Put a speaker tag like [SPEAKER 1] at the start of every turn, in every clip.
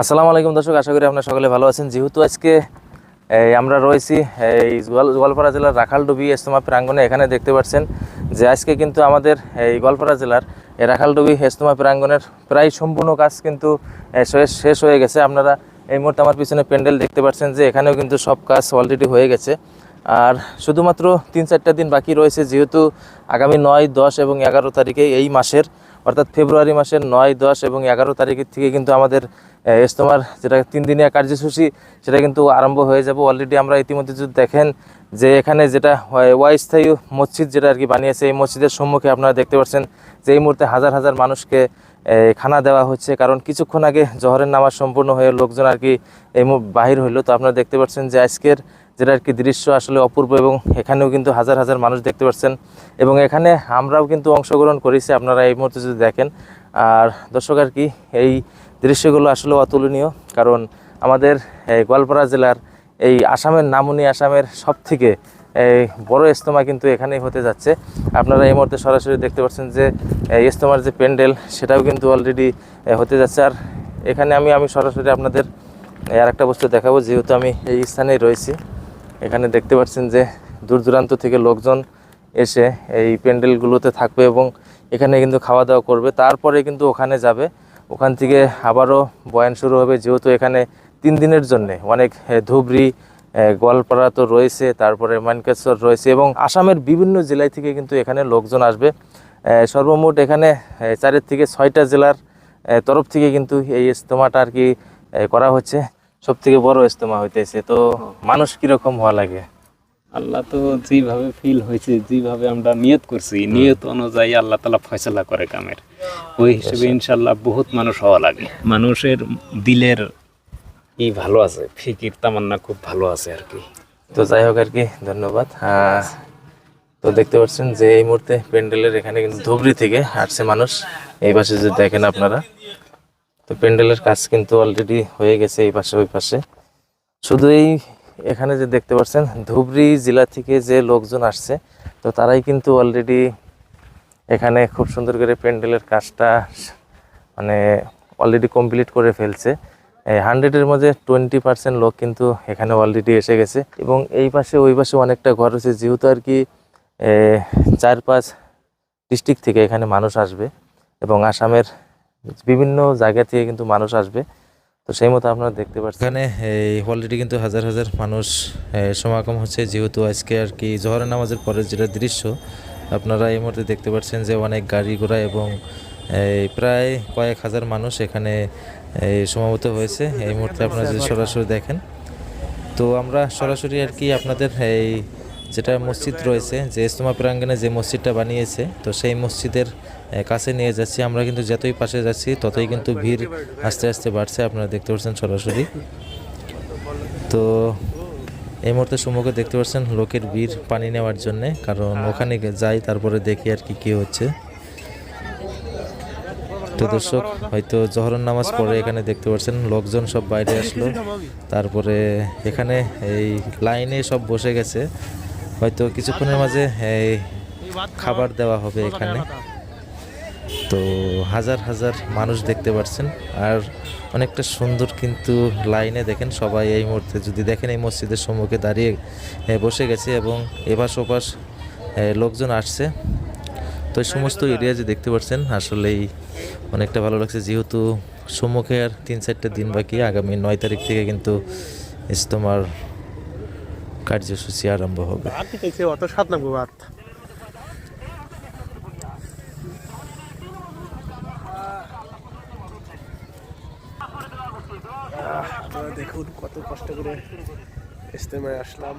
[SPEAKER 1] আসসালামু আলাইকুম দর্শক, আশা করি আপনারা সকলে ভালো আছেন। যেহেতু আজকে আমরা রয়েছি, এই গোয়াল- গোয়ালপাড়া জেলার রাখালডুবি ইস্তমা প্রাঙ্গণে, এখানে দেখতে পাচ্ছেন যে আজকে কিন্তু আমাদের এই গোয়ালপাড়া জেলার এই রাখালডুবি ইস্তমা প্রাঙ্গণের প্রায় সম্পূর্ণ কাজ কিন্তু শেষ হয়ে গেছে। আপনারা এই মুহূর্তে আমার পিছনে প্যান্ডেল দেখতে পাচ্ছেন যে এখানেও কিন্তু সব কাজ অলরেডি হয়ে গেছে। আর শুধুমাত্র তিন চারটা দিন বাকি রয়েছে, যেহেতু আগামী নয়, দশ এবং এগারো তারিখে এই মাসের, অর্থাৎ ফেব্রুয়ারি মাসের নয়, দশ এবং এগারো তারিখের থেকে কিন্তু আমাদের ইজতেমার যেটা তিন দিনিয়া কার্যসূচি, সেটা কিন্তু আরম্ভ হয়ে যাবে। অলরেডি আমরা ইতিমধ্যে যদি দেখেন যে এখানে যেটা অস্থায়ী মসজিদ যেটা আর কি বানিয়েছে, এই মসজিদের সম্মুখে আপনারা দেখতে পাচ্ছেন যে এই মুহূর্তে হাজার হাজার মানুষকে খানা দেওয়া হচ্ছে। কারণ কিছুক্ষণ আগে জহরের নামাজ সম্পূর্ণ হয়ে লোকজন আর কি এই বাহির হইল। তো আপনারা দেখতে পাচ্ছেন যে আজকের যেটা আর কি দৃশ্য আসলে অপূর্ব এবং এখানেও কিন্তু হাজার হাজার মানুষ দেখতে পাচ্ছেন। এবং এখানে আমরাও কিন্তু অংশগ্রহণ করেছি, আপনারা এই মুহূর্তে যদি দেখেন। আর দর্শক আর কি, এই দৃশ্যগুলো আসলে অতুলনীয়, কারণ আমাদের, এই গোয়ালপাড়া জেলার এই আসামের নামুনি আসামের সব থেকে এই বড় ইস্তমা কিন্তু এখানেই হতে যাচ্ছে। আপনারা এই মুহূর্তে সরাসরি দেখতে পাচ্ছেন যে ইস্তমার যে প্যান্ডেল, সেটাও কিন্তু অলরেডি হতে যাচ্ছে। আর এখানে আমি আমি সরাসরি আপনাদের আর একটা বস্তু দেখাবো, যেহেতু আমি এই স্থানেই রয়েছি। এখানে দেখতে পাচ্ছেন যে, দূর দূরান্ত থেকে লোকজন এসে এই প্যান্ডেলগুলোতে থাকবে এবং এখানে কিন্তু খাওয়া দাওয়া করবে। তারপরে কিন্তু ওখানে যাবে। ওখান থেকে আবারও বয়ান শুরু হবে, যেহেতু এখানে তিন দিনের জন্য। অনেক ধুবড়ি গোয়ালপাড়া তো রয়েছে, তারপরে মানকেশ্বর রয়েছে এবং আসামের বিভিন্ন জেলায় থেকে কিন্তু এখানে লোকজন আসবে। সর্বমোট এখানে চারের থেকে ছয়টা জেলার তরফ থেকে কিন্তু এই ইজতেমাটা আর কি করা হচ্ছে। সব থেকে বড় ইজতেমা হইতেছে। তো মানুষ কীরকম হওয়া লাগে?
[SPEAKER 2] আল্লাহ তো যেভাবে ফিল হয়েছে যেভাবে আমরা নিয়ত করছি, নিয়ত অনুযায়ী আল্লাহ তালা ফয়সলা করে কামের। ওই হিসেবে ইনশাল্লাহ বহুত মানুষ হওয়া লাগে। মানুষের দিলের ই ভালো আছে ফিকির তামান্না খুব ভালো আছে আর কি।
[SPEAKER 1] তো যাই হোক আর কি ধন্যবাদ। আহ, তো দেখতে পাচ্ছেন যে এই মুহূর্তে প্যান্ডেলের এখানে কিন্তু ধুবড়ি থেকে আসছে মানুষ। এই পাশে যে দেখেন আপনারা তো প্যান্ডেলের কাজ কিন্তু অলরেডি হয়ে গেছে এই পাশে ওই পাশে। শুধু এই এখানে যে দেখতে পাচ্ছেন ধুবড়ি জেলা থেকে যে লোকজন আসছে তো তারাই কিন্তু অলরেডি এখানে খুব সুন্দর করে প্যান্ডেলের কাজটা মানে অলরেডি কমপ্লিট করে ফেলছে। হান্ড্রেডের মধ্যে টোয়েন্টি পার্সেন্ট লোক কিন্তু এখানে অলরেডি এসে গেছে এবং এই পাশে, ওই পাশে অনেকটা ঘর আছে যেহেতু আর কি চার পাঁচ ডিস্ট্রিক্ট থেকে এখানে মানুষ আসবে এবং আসামের বিভিন্ন জায়গা থেকে কিন্তু মানুষ আসবে। তো সেই মতো আপনারা দেখতে পাচ্ছেন। এখানে, এই অলরেডি কিন্তু হাজার হাজার মানুষ সমাগম হচ্ছে, যেহেতু আজকে আর কি জহরের নামাজের পরে যেটা দৃশ্য আপনারা এই মুহূর্তে দেখতে পাচ্ছেন যে অনেক গাড়ি ঘোড়া এবং প্রায় কয়েক হাজার মানুষ এখানে সমাবেত হয়েছে। এই মুহূর্তে আপনারা যদি সরাসরি দেখেন। তো আমরা সরাসরি আর কি আপনাদের, এই যেটা মসজিদ রয়েছে, যে ইস্তমা প্রাঙ্গণে যে মসজিদটা বানিয়েছে, তো সেই মসজিদের কাছে নিয়ে যাচ্ছি। আমরা কিন্তু যতই পাশে যাচ্ছি, ততই কিন্তু ভিড় আস্তে আস্তে বাড়ছে। আপনারা দেখতে পাচ্ছেন সরাসরি। তো এই মুহূর্তে সম্মুখে দেখতে পাচ্ছেন লোকের ভিড় পানি নেওয়ার জন্যে কারণ ওখানে গে- যাই তারপরে দেখি আর কি কী হচ্ছে। তো দর্শক হয়তো জহরের নামাজ পড়ে এখানে দেখতে পাচ্ছেন লোকজন সব বাইরে আসলো। তারপরে এখানে এই লাইনে সব বসে গেছে। হয়তো কিছুক্ষণের মাঝে এই খাবার দেওয়া হবে এখানে। তো হাজার হাজার মানুষ দেখতে পাচ্ছেন আর অনেকটা সুন্দর কিন্তু লাইনে দেখেন সবাই এই মুহূর্তে। যদি দেখেন এই মসজিদের সম্মুখে দাঁড়িয়ে বসে গেছে এবং এপাশ ওপাশ লোকজন আসছে। তো এই সমস্ত এরিয়া যে দেখতে পাচ্ছেন আসলেই অনেকটা ভালো লাগছে। যেহেতু সম্মুখে আর তিন চারটে দিন বাকি, আগামী নয় তারিখ থেকে কিন্তু ইস্তমার কার্যসূচি আরম্ভ হবে।
[SPEAKER 3] অত সাত নাম বাদ দেখুন কত কষ্ট করে ইস্তেমায় আসলাম।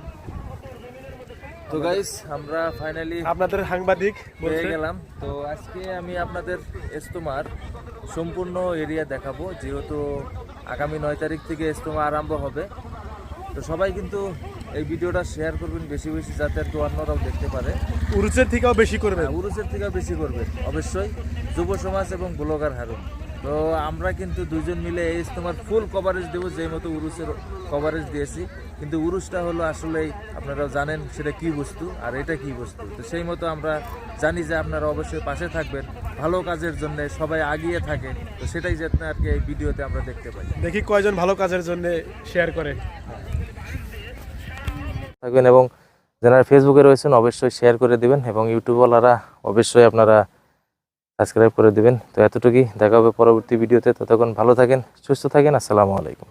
[SPEAKER 1] তো গাইস আমরা ফাইনালি
[SPEAKER 3] আপনাদের সাংবাদিক বলছে।
[SPEAKER 1] গেলাম। তো আজকে আমি আপনাদের ইস্তমার সম্পূর্ণ এরিয়া দেখাবো যেহেতু আগামী নয় তারিখ থেকে ইস্তমা আরম্ভ হবে। তো সবাই কিন্তু এই ভিডিওটা শেয়ার করবেন বেশি বেশি যাতে একটু অন্যরাও দেখতে পারে।
[SPEAKER 3] উরুচের থেকেও বেশি করবে
[SPEAKER 1] উরুচের থেকেও বেশি করবে অবশ্যই। যুব সমাজ এবং ব্লগার হারুন। তো আমরা কিন্তু দুজন মিলে এই ইজতেমার ফুল কভারেজ দেবো যে মতো উরুসের কভারেজ দিয়েছি। কিন্তু উরুসটা হলো আসলেই আপনারা জানেন সেটা কি বস্তু আর এটা কি বস্তু। তো সেই মতো আমরা জানি যে আপনারা অবশ্যই পাশে থাকবেন ভালো কাজের জন্য সবাই আগিয়ে থাকে। তো সেটাই যাতে আর কি এই ভিডিওতে আমরা দেখতে পাই।
[SPEAKER 3] দেখি কয়জন ভালো কাজের জন্য শেয়ার করে।
[SPEAKER 1] থাকবেন এবং যারা ফেসবুকে রয়েছেন অবশ্যই শেয়ার করে দিবেন এবং ইউটিউবওয়ালারা অবশ্যই আপনারা সাবস্ক্রাইব করে দিবেন। তো এতটুকুই। দেখা হবে পরবর্তী ভিডিওতে। ততক্ষণ ভালো থাকেন, সুস্থ থাকেন। আসসালামু আলাইকুম।